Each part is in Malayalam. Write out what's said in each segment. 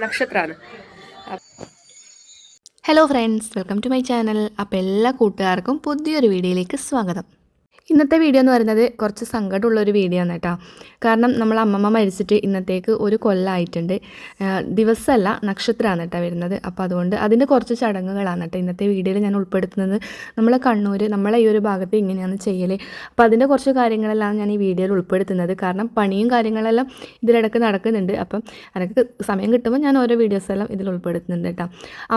നക്ഷത്രമാണ് hello friends welcome to my channel അപ്പോൾ എല്ലാ കൂട്ടുകാർക്കും പുതിയൊരു വീഡിയോയിലേക്ക് സ്വാഗതം. ഇന്നത്തെ വീഡിയോ എന്ന് പറയുന്നത് കുറച്ച് സങ്കടമുള്ള ഒരു വീഡിയോ ആണ് കേട്ടോ. കാരണം നമ്മൾ അമ്മമ്മ മരിച്ചിട്ട് ഇന്നത്തേക്ക് ഒരു കൊല്ലമായിട്ടുണ്ട് ദിവസമല്ല നക്ഷത്രമാണ് കേട്ടോ വരുന്നത്. അപ്പോൾ അതുകൊണ്ട് അതിന്റെ കുറച്ച് ചടങ്ങുകളാണ് കേട്ടോ ഇന്നത്തെ വീഡിയോയിൽ ഞാൻ ഉൾപ്പെടുത്തുന്നത്. നമ്മളെ കണ്ണൂർ നമ്മളെ ഈ ഒരു ഭാഗത്ത് ഇങ്ങനെയാണ് ചെയ്യൽ അപ്പോൾ അതിന്റെ കുറച്ച് കാര്യങ്ങളെല്ലാം ഞാൻ ഈ വീഡിയോയിൽ ഉൾപ്പെടുത്തുന്നത്. കാരണം പണിയും കാര്യങ്ങളെല്ലാം ഇതിലിടക്ക് നടക്കുന്നുണ്ട്. അപ്പം എനിക്ക് സമയം കിട്ടുമ്പോൾ ഞാൻ ഓരോ വീഡിയോസെല്ലാം ഇതിൽ ഉൾപ്പെടുത്തുന്നുണ്ട് കേട്ടോ.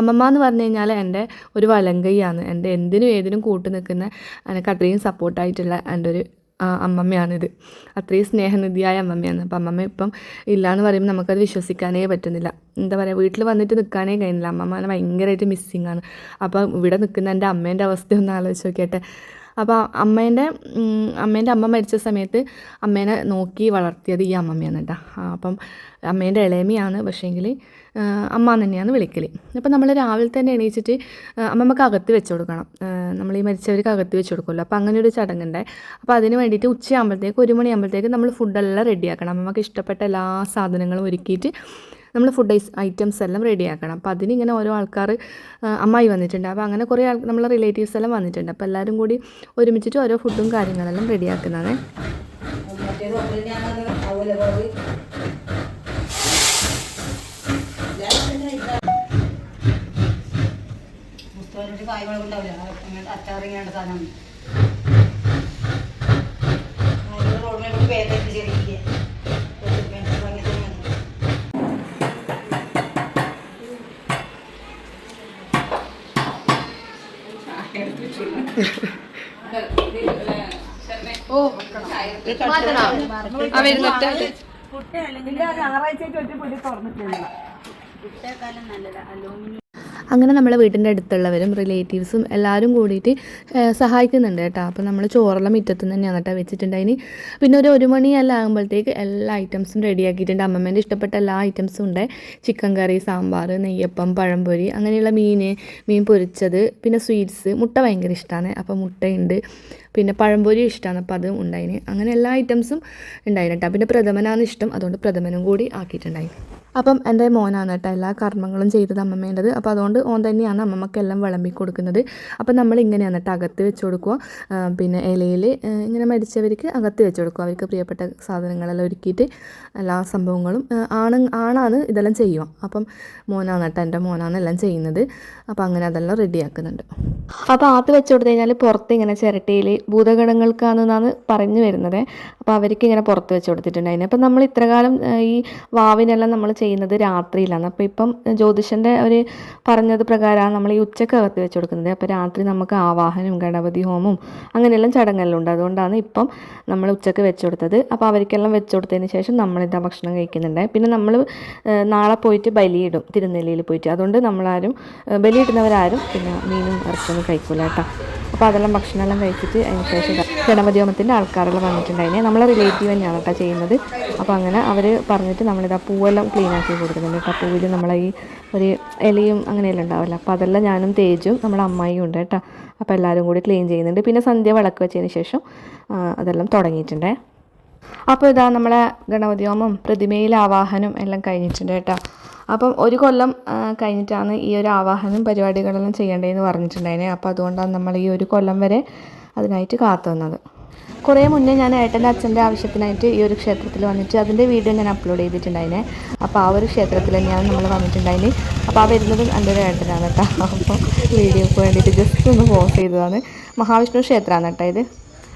അമ്മമ്മ എന്ന് പറഞ്ഞു കഴിഞ്ഞാൽ എന്റെ ഒരു വലങ്കയ്യാണ്. എന്റെ എന്തിനും ഏതിനും കൂട്ടു നിൽക്കുന്ന എനിക്ക് അത്രയും സപ്പോർട്ടായിട്ടുള്ള എന്റെ ഒരു അമ്മമ്മയാണിത്. അത്രയും സ്നേഹനിധിയായ അമ്മമ്മയാണ്. അപ്പം അമ്മമ്മ ഇപ്പം ഇല്ല എന്ന് പറയുമ്പോൾ നമുക്കത് വിശ്വസിക്കാനേ പറ്റുന്നില്ല. എന്താ പറയുക വീട്ടിൽ വന്നിട്ട് നിൽക്കാനേ കഴിയുന്നില്ല. അമ്മമ്മനെ ഭയങ്കരമായിട്ട് മിസ്സിങ് ആണ്. അപ്പോൾ ഇവിടെ നിൽക്കുന്ന എന്റെ അമ്മേന്റെ അവസ്ഥ ഒന്ന് ആലോചിച്ച് നോക്കിയട്ടെ. അപ്പോൾ അമ്മേന്റെ അമ്മേന്റെ അമ്മ മരിച്ച സമയത്ത് അമ്മേനെ നോക്കി വളർത്തിയത് ഈ അമ്മമ്മയാണ് കേട്ടോ. അപ്പം അമ്മേന്റെ ഇളയമ്മയാണ്. പക്ഷേങ്കിൽ അമ്മ തന്നെയാണ് വിളിക്കൽ അപ്പോൾ നമ്മൾ രാവിലെ തന്നെ എണീച്ചിട്ട് അമ്മമ്മക്ക് അകത്ത് വെച്ച് കൊടുക്കണം. നമ്മൾ ഈ മരിച്ചവർക്ക് അകത്ത് വെച്ച് കൊടുക്കുമല്ലോ അപ്പോൾ അങ്ങനെ ഒരു ചടങ്ങുണ്ട്. അപ്പോൾ അതിന് വേണ്ടിയിട്ട് ഉച്ചയാകുമ്പോഴത്തേക്ക് ഒരു മണിയാകുമ്പോഴത്തേക്ക് നമ്മൾ ഫുഡെല്ലാം റെഡിയാക്കണം. നമുക്ക് ഇഷ്ടപ്പെട്ട എല്ലാ സാധനങ്ങളും ഒരുക്കിയിട്ട് നമ്മൾ ഫുഡ് ഐറ്റംസ് എല്ലാം റെഡിയാക്കണം. അപ്പോൾ അതിനിങ്ങനെ ഓരോ ആൾക്കാർ അമ്മായി വന്നിട്ടുണ്ട്. അപ്പോൾ അങ്ങനെ കുറേ ആൾ നമ്മളെ റിലേറ്റീവ്സ് എല്ലാം വന്നിട്ടുണ്ട്. അപ്പോൾ എല്ലാവരും കൂടി ഒരുമിച്ചിട്ട് ഓരോ ഫുഡും കാര്യങ്ങളെല്ലാം റെഡിയാക്കുന്നതാണ്. പുസ്തകത്തിൽ കായ്കളൊക്കെ ഉണ്ടാവില്ല. അങ്ങനത്തെ അച്ചാറിങ്ങാണ്ട് സാധനം. വരുന്നിട്ട് ഞായറാഴ്ച ഒറ്റ പൊടി തുറന്നിട്ടില്ല. കുട്ടേക്കാലം നല്ലതാ. അലൂമിനിയം അങ്ങനെ നമ്മളെ വീട്ടിന്റെ അടുത്തുള്ളവരും റിലേറ്റീവ്സും എല്ലാവരും കൂടിയിട്ട് സഹായിക്കുന്നുണ്ട് കേട്ടോ. അപ്പോൾ നമ്മൾ ചോറെല്ലാം മുറ്റത്ത് തന്നെയാണ് വെച്ചിട്ടുണ്ട്. വെച്ചിട്ടുണ്ടായിന് പിന്നെ ഒരു ഒരു മണിയെല്ലാം ആകുമ്പോഴത്തേക്ക് എല്ലാ ഐറ്റംസും റെഡിയാക്കിയിട്ടുണ്ട് അമ്മമ്മേന്റെ ഇഷ്ടപ്പെട്ട എല്ലാ ഐറ്റംസും ഉണ്ട്. ചിക്കൻ കറി സാമ്പാർ നെയ്യപ്പം പഴംപൊരി അങ്ങനെയുള്ള മീൻ മീൻ പൊരിച്ചത് പിന്നെ സ്വീറ്റ്സ് മുട്ട ഭയങ്കര ഇഷ്ടമാണ് അപ്പോൾ മുട്ടയുണ്ട്. പിന്നെ പഴംപൊരി ഇഷ്ടമാണ് അപ്പോൾ അതും ഉണ്ടായിന്. അങ്ങനെ എല്ലാ ഐറ്റംസും ഉണ്ടായിന് കേട്ടോ. പിന്നെ പ്രഥമനാണ് ഇഷ്ടം. അതുകൊണ്ട് പ്രഥമനും കൂടി ആക്കിയിട്ടുണ്ടായി അപ്പം എന്റെ മോനാണ് കേട്ടോ എല്ലാ കർമ്മങ്ങളും ചെയ്തത് അമ്മമ്മേന്റെത്. അപ്പോൾ അതുകൊണ്ട് ഓൻ തന്നെയാണ് അമ്മമ്മക്കെല്ലാം വിളമ്പി കൊടുക്കുന്നത് അപ്പം നമ്മൾ ഇങ്ങനെയാണ് കേട്ടോ അകത്ത് വെച്ച് കൊടുക്കുക. പിന്നെ ഇലയിൽ ഇങ്ങനെ മരിച്ചവർക്ക് അകത്ത് വെച്ച് കൊടുക്കുക. അവർക്ക് പ്രിയപ്പെട്ട സാധനങ്ങളെല്ലാം ഒരുക്കിയിട്ട് എല്ലാ സംഭവങ്ങളും ആണ് ആണാണ് ഇതെല്ലാം ചെയ്യുക. അപ്പം മോനാണ് കേട്ടോ എന്റെ മോനാണ് എല്ലാം ചെയ്യുന്നത്. അപ്പോൾ അങ്ങനെ അതെല്ലാം റെഡിയാക്കുന്നുണ്ട്. അപ്പോൾ ആത്ത് വെച്ച് കൊടുത്തു കഴിഞ്ഞാൽ പുറത്ത് ഇങ്ങനെ ചിരട്ടയിൽ ഭൂതഗണങ്ങൾക്കാണെന്നാണ് പറഞ്ഞു വരുന്നത്. അപ്പോൾ അവർക്ക് ഇങ്ങനെ പുറത്ത് വെച്ച് കൊടുത്തിട്ടുണ്ടായിരുന്നു. അപ്പം നമ്മൾ ഇത്രകാലം ഈ വാവിനെല്ലാം നമ്മൾ ചെയ്യുന്നത് രാത്രിയിലാണ്. അപ്പോൾ ഇപ്പം ജ്യോതിഷന്റെ ഒരു പറഞ്ഞത് പ്രകാരമാണ് നമ്മൾ ഈ ഉച്ചക്കകത്ത് വെച്ച് കൊടുക്കുന്നത്. അപ്പോൾ രാത്രി നമുക്ക് ആവാഹനം ഗണപതി ഹോമം അങ്ങനെയെല്ലാം ചടങ്ങെല്ലാം ഉണ്ട് അതുകൊണ്ടാണ് ഇപ്പം നമ്മൾ ഉച്ചയ്ക്ക് വെച്ച് കൊടുത്തത്. അപ്പോൾ അവർക്കെല്ലാം വെച്ച് കൊടുത്തതിന് ശേഷം നമ്മളിതാ ഭക്ഷണം കഴിക്കുന്നുണ്ട്. പിന്നെ നമ്മൾ നാളെ പോയിട്ട് ബലിയിടും തിരുനെല്ലിയിൽ പോയിട്ട്. അതുകൊണ്ട് നമ്മളാരും ബലിയിടുന്നവരാരും പിന്നെ മീനും ഇറച്ചൊന്നും കഴിക്കൂല കേട്ടോ. അപ്പോൾ അതെല്ലാം ഭക്ഷണമെല്ലാം കഴിച്ചിട്ട് അതിന് ശേഷം ഹോമത്തിന്റെ ആൾക്കാരെല്ലാം വന്നിട്ടുണ്ടായിരുന്നു. നമ്മളെ റിലേറ്റീവ് തന്നെയാണ് കേട്ടോ ചെയ്യുന്നത്. അപ്പോൾ അങ്ങനെ അവർ പറഞ്ഞിട്ട് നമ്മളിതാ പൂവെല്ലാം ക്ലീൻ ആക്കി കൊടുക്കുന്നുണ്ട് കേട്ടോ. പൂവിൽ നമ്മളെ ഈ ഒരു ഇലയും അങ്ങനെയെല്ലാം ഉണ്ടാവില്ല. അപ്പോൾ അതെല്ലാം ഞാനും തേജും നമ്മുടെ അമ്മായിയും ഉണ്ട് കേട്ടോ. അപ്പോൾ എല്ലാവരും കൂടി ക്ലീൻ ചെയ്യുന്നുണ്ട്. പിന്നെ സന്ധ്യ വിളക്ക് വെച്ചതിന് ശേഷം ആ, അതെല്ലാം തുടങ്ങിയിട്ടുണ്ടേ. അപ്പോൾ ഇതാ നമ്മളെ ഗണപതിയോമം പ്രതിമയിൽ ആവാഹനം എല്ലാം കഴിഞ്ഞിട്ടുണ്ട് കേട്ടോ. അപ്പം ഒരു കൊല്ലം കഴിഞ്ഞിട്ടാണ് ഈ ഒരു ആവാഹനം പരിപാടികളെല്ലാം ചെയ്യേണ്ടതെന്ന് പറഞ്ഞിട്ടുണ്ടായിനെ അപ്പോൾ അതുകൊണ്ടാണ് നമ്മൾ ഈ ഒരു കൊല്ലം വരെ അതിനായിട്ട് കാത്തു വന്നത് കുറേ മുന്നേ ഞാൻ ഏട്ടന്റെ അച്ഛന്റെ ആവശ്യത്തിനായിട്ട് ഈ ഒരു ക്ഷേത്രത്തിൽ വന്നിട്ട് അതിന്റെ വീഡിയോ ഞാൻ അപ്ലോഡ് ചെയ്തിട്ടുണ്ടായിനെ. അപ്പോൾ ആ ഒരു ക്ഷേത്രത്തിൽ തന്നെയാണ് നമ്മൾ വന്നിട്ടുണ്ടായിന്. അപ്പോൾ ആ വരുന്നത് എന്റെ ഒരു ഏട്ടനാണ് കേട്ടോ. അപ്പോൾ വീഡിയോക്ക് വേണ്ടിയിട്ട് ജസ്റ്റ് ഒന്ന് പോസ്റ്റ് ചെയ്തതാണ്. മഹാവിഷ്ണു ക്ഷേത്രമാണ് കേട്ടോ ഇത്.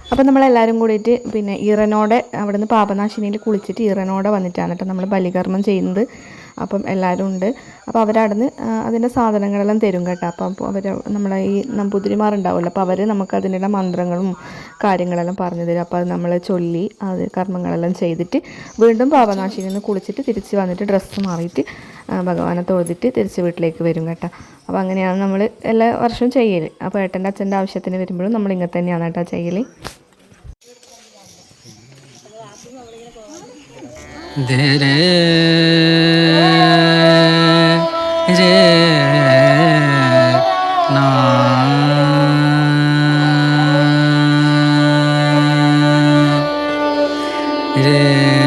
നമ്മൾ നമ്മളെല്ലാവരും കൂടിയിട്ട് പിന്നെ ഇറനോടെ അവിടുന്ന് പാപനാശിനിയിൽ കുളിച്ചിട്ട് ഇറനോടെ വന്നിട്ടാണ് കേട്ടോ നമ്മൾ ബലികർമ്മം ചെയ്യുന്നത്. അപ്പം എല്ലാവരും ഉണ്ട്. അപ്പോൾ അവരവിടുന്ന് അതിന്റെ സാധനങ്ങളെല്ലാം തരും കേട്ടോ. അപ്പം അപ്പോൾ അവർ നമ്മളെ ഈ നമ്പൂതിരിമാരുണ്ടാവുമല്ലോ. അപ്പോൾ അവർ നമുക്ക് അതിനുള്ള മന്ത്രങ്ങളും കാര്യങ്ങളെല്ലാം പറഞ്ഞു തരും. അപ്പോൾ അത് നമ്മൾ ചൊല്ലി അത് കർമ്മങ്ങളെല്ലാം ചെയ്തിട്ട് വീണ്ടും പാപനാശിയിൽ നിന്ന് കുളിച്ചിട്ട് തിരിച്ച് വന്നിട്ട് ഡ്രസ്സ് മാറിയിട്ട് ഭഗവാനെ തൊഴുതിട്ട് തിരിച്ച് വീട്ടിലേക്ക് വരും കേട്ടോ. അപ്പോൾ അങ്ങനെയാണ് നമ്മൾ എല്ലാ വർഷവും ചെയ്യൽ അപ്പോൾ ഏട്ടന്റെ അച്ഛന്റെ ആവശ്യത്തിന് വരുമ്പോഴും നമ്മൾ ഇങ്ങനെ തന്നെയാണ് കേട്ടോ ചെയ്യൽ ധേ re na re